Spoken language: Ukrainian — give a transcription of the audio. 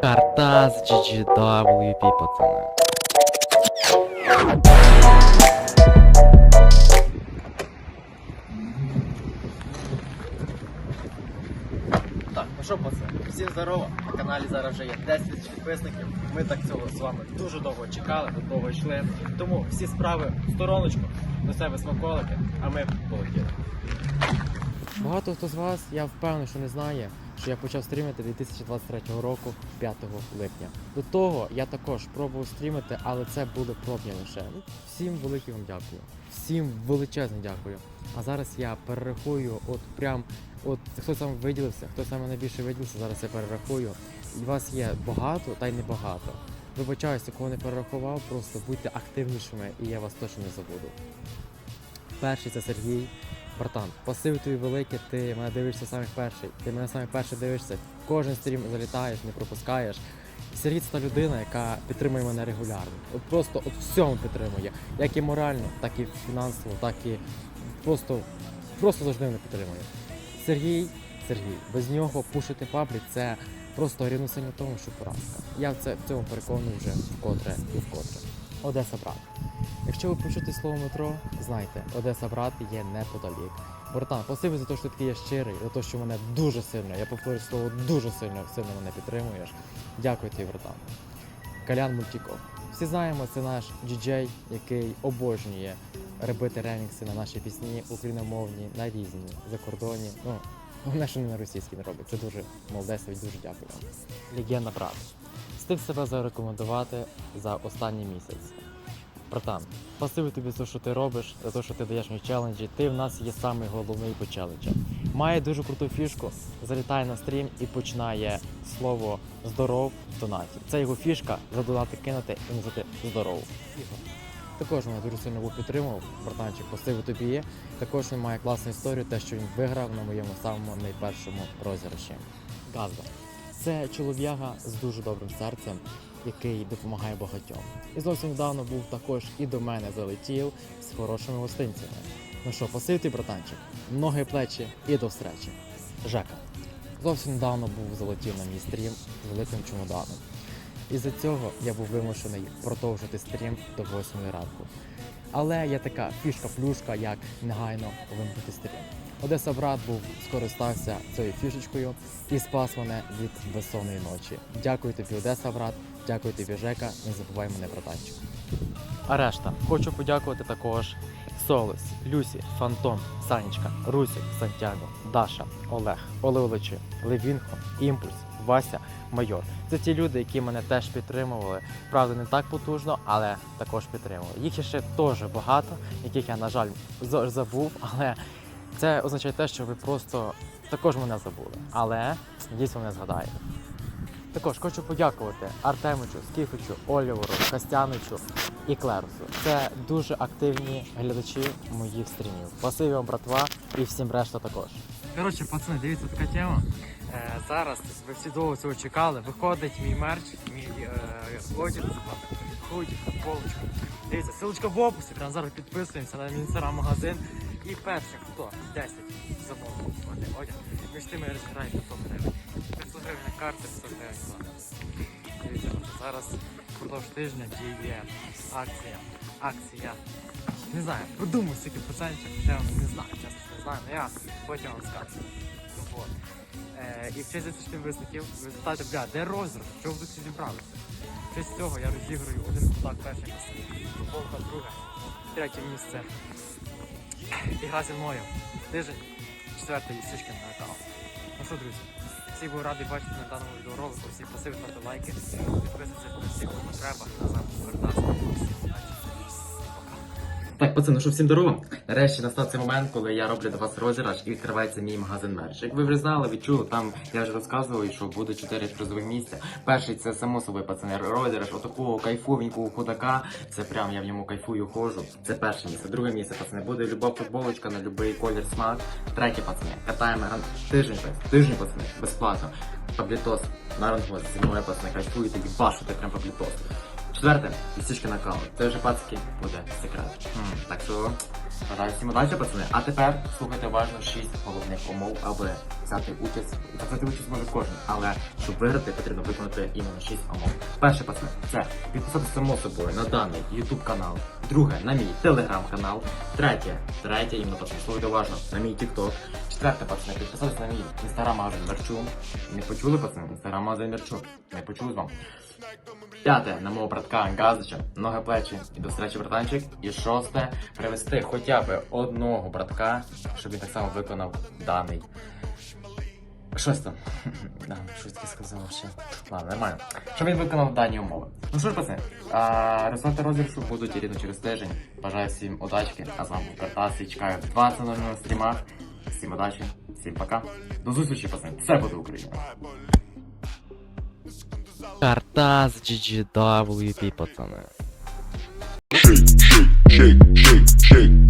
Картас GGWP, пацани. Так, ну що, пацани, всім здорово. На каналі зараз вже є 10 тисяч підписників. Ми так цього з вами дуже довго чекали, до довго йшли. Тому всі справи в стороночку, до себе смаколики, а ми полетіли. Багато хто з вас, я впевнений, що не знає, що я почав стрімити 2023 року 5 липня. До того я також пробував стрімити, але це були пробні лише. Ну, Всім велике вам дякую. Всім величезне дякую. А зараз я перерахую, от прям, от хто саме виділився, хто саме найбільше виділився, зараз я перерахую. І вас є багато, та й небагато. Вибачаюся, кого не перерахував, просто будьте активнішими і я вас точно не забуду. Перший це Сергій. Братан, пасив тобі велике, ти мене дивишся самих перший. Ти мене самих перший дивишся. Кожен стрім залітаєш, не пропускаєш. Сергій це та людина, яка підтримує мене регулярно. От просто от всьому підтримує. Як і морально, так і фінансово, так і просто, просто завжди мене підтримує. Сергій, Сергій, без нього пушити паблік це просто рівносильно тому, що поразка. Я в це в цьому переконаний вже вкотре і вкотре. Одеса брат. Якщо ви почуєте слово метро, знайте, Одеса брат є неподалік. Братан, спасибі за те, що ти такий є щирий, за те, що мене дуже сильно, я повторюю слово дуже сильно, сильно мене підтримуєш. Дякую тобі, братан. Калян Мультіков. Всі знаємо, це наш діджей, який обожнює робити ремікси на наші пісні, україномовні, на різні, закордонні. Ну, головне, що не на російській не робить. Це дуже молодець, дуже дякую. Легенда брат. Встиг себе зарекомендувати за останній місяць. Братан, спасибі тобі за те, що ти робиш, за те, що ти даєш мені челенджі. Ти в нас є самий головний по челенджам. Має дуже круту фішку, залітає на стрім і починає слово здоров в донаті. Це його фішка задонати кинути і назвати здоров. Також мене дуже сильно був підтримував, братанчик, спасибі тобі. Також він має класну історію, те, що він виграв на моєму самому найпершому розіграші. Газда. Це чолов'яга з дуже добрим серцем, який допомагає багатьом. І зовсім недавно був також і до мене залетів з хорошими гостинцями. Ну що, посив ти, братанчик, ноги, плечі і до встречі. Жека. Зовсім недавно був залетів на мій стрім з великим чемоданом. Із-за цього я був вимушений продовжити стрім до 8 ранку. Але є така фішка-плюшка, як негайно вимкнути стрім. Одеса брат був скористався цією фішечкою і спас мене від безсонної ночі. Дякую тобі, Одеса, брат, дякую тобі, Жека. Не забувай мене, братанчик. А решта хочу подякувати також Солос, Люсі, Фантом, Санечка, Русік, Сантьяго, Даша, Олег, Оле Олечи, Левінхо, Імпульс, Вася, Майор. Це ті люди, які мене теж підтримували. Правда, не так потужно, але також підтримували. Їх ще теж багато, яких я, на жаль, забув, але це означає те, що ви просто також мене забули. Але дійсно мене згадаєте. Також хочу подякувати Артемичу, Скіфичу, Оліверу, Костяничу і Клерусу. Це дуже активні глядачі моїх стрімів. Спасибі вам, братва, і всім решта також. Коротше, пацани, дивіться така тема. Е, зараз ви всі довго цього чекали. Виходить мій мерч, мій е, одяг, худі, футболочку. Дивіться, ссылочка в описі, прямо зараз підписуємося на мій інстаграм-магазин. І перше, хто 10 замовив одяг, одяг, між тими розіграєте 100 гривень. 500 гривень на карти, 100 гривень Дивіться, зараз впродовж тижня діє акція. Акція. Не знаю, продумаю скільки процентів, я не знаю, чесно не знаю, але я потім вам скажу. От. Е, і в честь 10 висників ви запитаєте, бля, де розіграш? Чого ви всі зібралися? В честь цього я розіграю один кутак перше місце, футболка друге, третє місце. І гра зі мною. Тиждень, четвертий січки на канал. Ну що, друзі, всіх був радий бачити на даному відеоролику, всіх просив ставте лайки, підписуйтесь на всіх, кому треба, Назад повертатися. Так, пацани, ну що всім здорово. Нарешті настав цей момент, коли я роблю до вас розіграш і відкривається мій магазин мерч. Як ви вже знали, відчули, там я вже розказував, що буде 4 призових місця. Перший це само собою, пацани, розіграш отакого кайфовенького худака. Це прям я в ньому кайфую ходжу. Це перше місце. Друге місце, пацани, буде люба футболочка на будь-який колір смак. Третє, пацани, катаємо тиждень, тиждень, пацани, безплатно. Паблітос на рангоз зі мною, пацани, кайфуєте, їбашите прям паблітос. Четверте, містечко на каву. Це вже пацки буде секрет. Так що Бажаю всім удачі, пацани. А тепер слухайте уважно шість головних умов, аби взяти участь. Та Взяти участь може кожен, але щоб виграти, потрібно виконати іменно шість умов. Перше, пацани, це підписатися само собою на даний YouTube канал. Друге, на мій телеграм-канал. Третє, третє, іменно пацани, слухайте уважно, на мій TikTok. Четверте, пацани, підписатися на мій інстаграм-магазин Мерчу. Не почули, пацани? Інстаграм-магазин Мерчу. Не почули з вами? П'яте на мого братка Газича, ноги плечі і до зустрічі братанчик. І шосте привести хоча б одного братка, щоб він так само виконав даний. Щось там. Да, щось таке сказав ще. Ладно, нормально. Щоб він виконав дані умови. Ну що ж, пацани, результати розіграшу будуть рівно через тиждень. Бажаю всім удачки, а з вами був Картас і чекаю в 20.00 на стрімах. Всім удачі, всім пока. До зустрічі, пацани. Все буде Україна. Картас GGWP, пацани. shake, shake, shake, shake, shake,